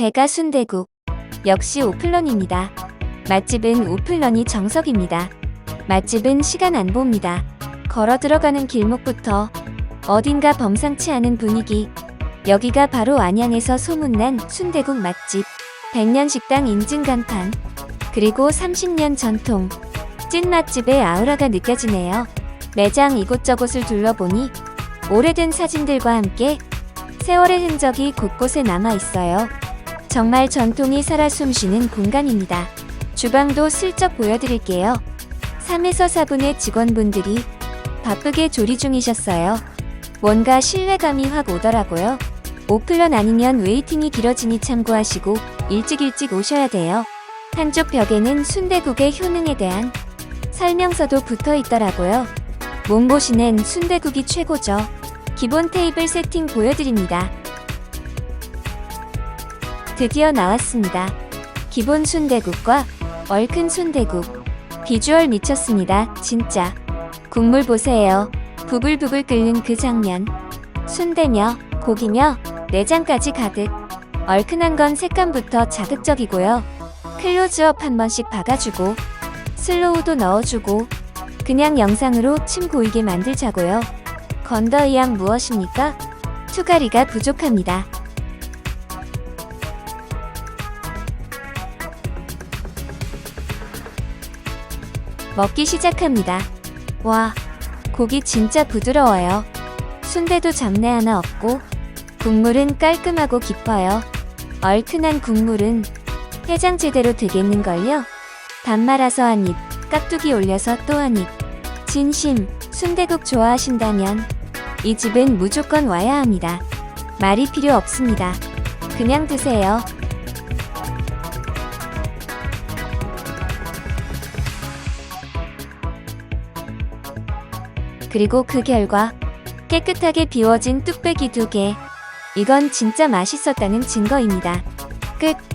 대가 순대국. 역시 오플런입니다. 맛집은 오플런이 정석입니다. 맛집은 시간 안 봅니다. 걸어 들어가는 길목부터 어딘가 범상치 않은 분위기. 여기가 바로 안양에서 소문난 순대국 맛집. 100년 식당 인증 간판. 그리고 30년 전통. 찐 맛집의 아우라가 느껴지네요. 매장 이곳저곳을 둘러보니 오래된 사진들과 함께 세월의 흔적이 곳곳에 남아 있어요. 정말 전통이 살아 숨쉬는 공간입니다. 주방도 슬쩍 보여드릴게요. 3에서 4분의 직원분들이 바쁘게 조리 중이셨어요. 뭔가 신뢰감이 확 오더라고요. 오플런 아니면 웨이팅이 길어지니 참고하시고 일찍 일찍 오셔야 돼요. 한쪽 벽에는 순대국의 효능에 대한 설명서도 붙어 있더라고요. 몸보신엔 순대국이 최고죠. 기본 테이블 세팅 보여드립니다. 드디어 나왔습니다. 기본 순대국과 얼큰 순대국. 비주얼 미쳤습니다. 진짜. 국물 보세요. 부글부글 끓는 그 장면. 순대며 고기며 내장까지 가득. 얼큰한 건 색감부터 자극적이고요. 클로즈업 한 번씩 박아주고 슬로우도 넣어주고 그냥 영상으로 침 고이게 만들자고요. 건더이양 무엇입니까? 투가리가 부족합니다. 먹기 시작합니다. 와, 고기 진짜 부드러워요. 순대도 잡내 하나 없고 국물은 깔끔하고 깊어요. 얼큰한 국물은 해장 제대로 되겠는걸요? 밥 말아서 한 입, 깍두기 올려서 또 한 입. 진심, 순대국 좋아하신다면 이 집은 무조건 와야 합니다. 말이 필요 없습니다. 그냥 드세요. 그리고 그 결과 깨끗하게 비워진 뚝배기 두 개. 이건 진짜 맛있었다는 증거입니다. 끝.